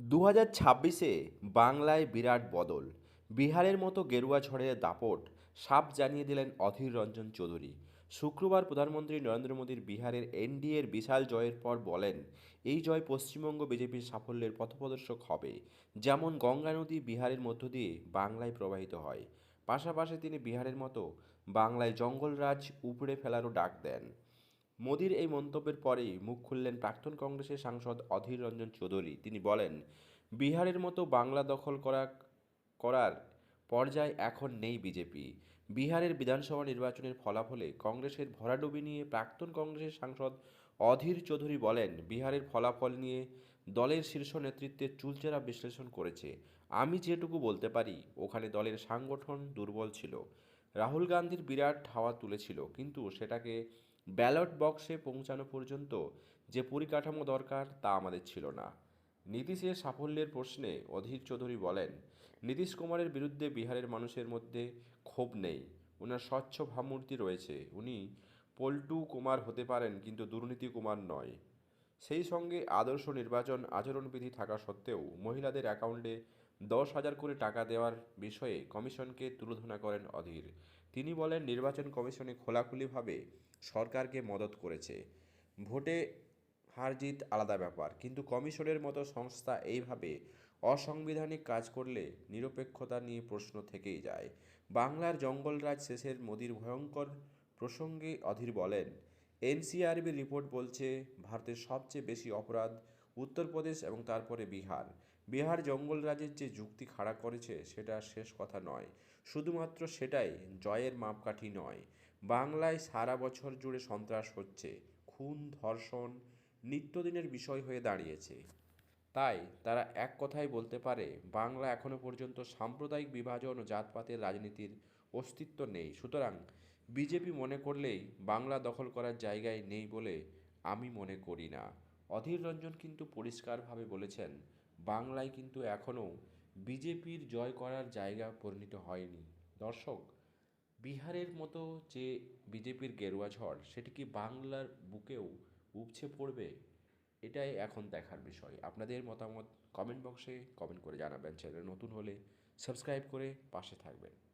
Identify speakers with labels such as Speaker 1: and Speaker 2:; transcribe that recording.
Speaker 1: দু হাজার ছাব্বিশে বাংলায় বিরাট বদল। বিহারের মতো গেরুয়া ঝড়ের দাপট সাপ জানিয়ে দিলেন অধীর রঞ্জন চৌধুরী। শুক্রবার প্রধানমন্ত্রী নরেন্দ্র মোদীর বিহারের এনডিএর বিশাল জয়ের পর বলেন, এই জয় পশ্চিমবঙ্গ বিজেপির সাফল্যের পথপ্রদর্শক হবে। যেমন গঙ্গা নদী বিহারের মধ্য দিয়ে বাংলায় প্রবাহিত হয়, পাশাপাশি তিনি বিহারের মতো বাংলায় জঙ্গলরাজ উপড়ে ফেলারও ডাক দেন। মোদির এই মন্তব্যের পরেই মুখ খুললেন প্রাক্তন কংগ্রেসের সাংসদ অধীর রঞ্জন চৌধুরী। তিনি বলেন, বিহারের মতো বাংলা দখল করা, করার পর্যায়ে এখন নেই বিজেপি। বিহারের বিধানসভা নির্বাচনের ফলাফলে কংগ্রেসের ভরাডুবি নিয়ে প্রাক্তন কংগ্রেসের সাংসদ অধীর চৌধুরী বলেন, বিহারের ফলাফল নিয়ে দলের শীর্ষ নেতৃত্বের চুলচেরা বিশ্লেষণ করেছে। আমি যেটুকু বলতে পারি, ওখানে দলের সাংগঠন দুর্বল ছিল। রাহুল গান্ধীর বিরাট হাওয়া তুলেছিল, কিন্তু সেটাকে ব্যালট বক্সে পৌঁছানো পর্যন্ত যে পরিকাঠামো দরকার তা আমাদের ছিল না। নীতিশের সাফল্যের প্রশ্নে অধীর চৌধুরী বলেন, নীতিশ কুমারের বিরুদ্ধে বিহারের মানুষের মধ্যে ক্ষোভ নেই। ওনার স্বচ্ছ ভাবমূর্তি রয়েছে। উনি পল্টু কুমার হতে পারেন, কিন্তু দুর্নীতি কুমার নয়। সেই সঙ্গে আদর্শ নির্বাচন আচরণবিধি থাকা সত্ত্বেও মহিলাদের অ্যাকাউন্টে দশ হাজার করে টাকা দেওয়ার বিষয়ে কমিশনকে তুলোধনা করেন অধীর। তিনি বলেন, নির্বাচন কমিশনে খোলাখুলিভাবে সরকারকে মদত করেছে। ভোটে হার জিত আলাদা ব্যাপার, কিন্তু কমিশনের মতো সংস্থা এইভাবে অসাংবিধানিক কাজ করলে নিরপেক্ষতা নিয়ে প্রশ্ন থেকেই যায়। বাংলার জঙ্গলরাজ শেষের মোদির ভয়ঙ্কর প্রসঙ্গে অধীর বলেন, এনসিআরবির রিপোর্ট বলছে, ভারতের সবচেয়ে বেশি অপরাধ উত্তরপ্রদেশ এবং তারপরে বিহার। বিহার জঙ্গলরাজের যে যুক্তি খাড়া করেছে, সেটা শেষ কথা নয়। শুধুমাত্র সেটাই জয়ের মাপকাঠি নয়। বাংলায় সারা বছর জুড়ে সন্ত্রাস হচ্ছে, খুন, ধর্ষণ নিত্যদিনের বিষয় হয়ে দাঁড়িয়েছে। তাই তারা এক কথাই বলতে পারে, বাংলা এখনও পর্যন্ত সাম্প্রদায়িক বিভাজন ও জাতপাতের রাজনীতির অস্তিত্ব নেই। সুতরাং বিজেপি মনে করলেই বাংলা দখল করার জায়গায় নেই বলে আমি মনে করি না। অধীর রঞ্জন কিন্তু পরিষ্কারভাবে বলেছেন বাংলায় কিন্তু এখনও বিজেপির জয় করার জায়গা পরিণত হয়নি। দর্শক, বিহারের মতো যে বিজেপির গেরুয়া ঝড়, সেটি কি বাংলার বুকেও উপছে পড়বে? এটাই এখন দেখার বিষয়। আপনাদের মতামত কমেন্ট বক্সে কমেন্ট করে জানাবেন। চ্যানেল নতুন হলে সাবস্ক্রাইব করে পাশে থাকবেন।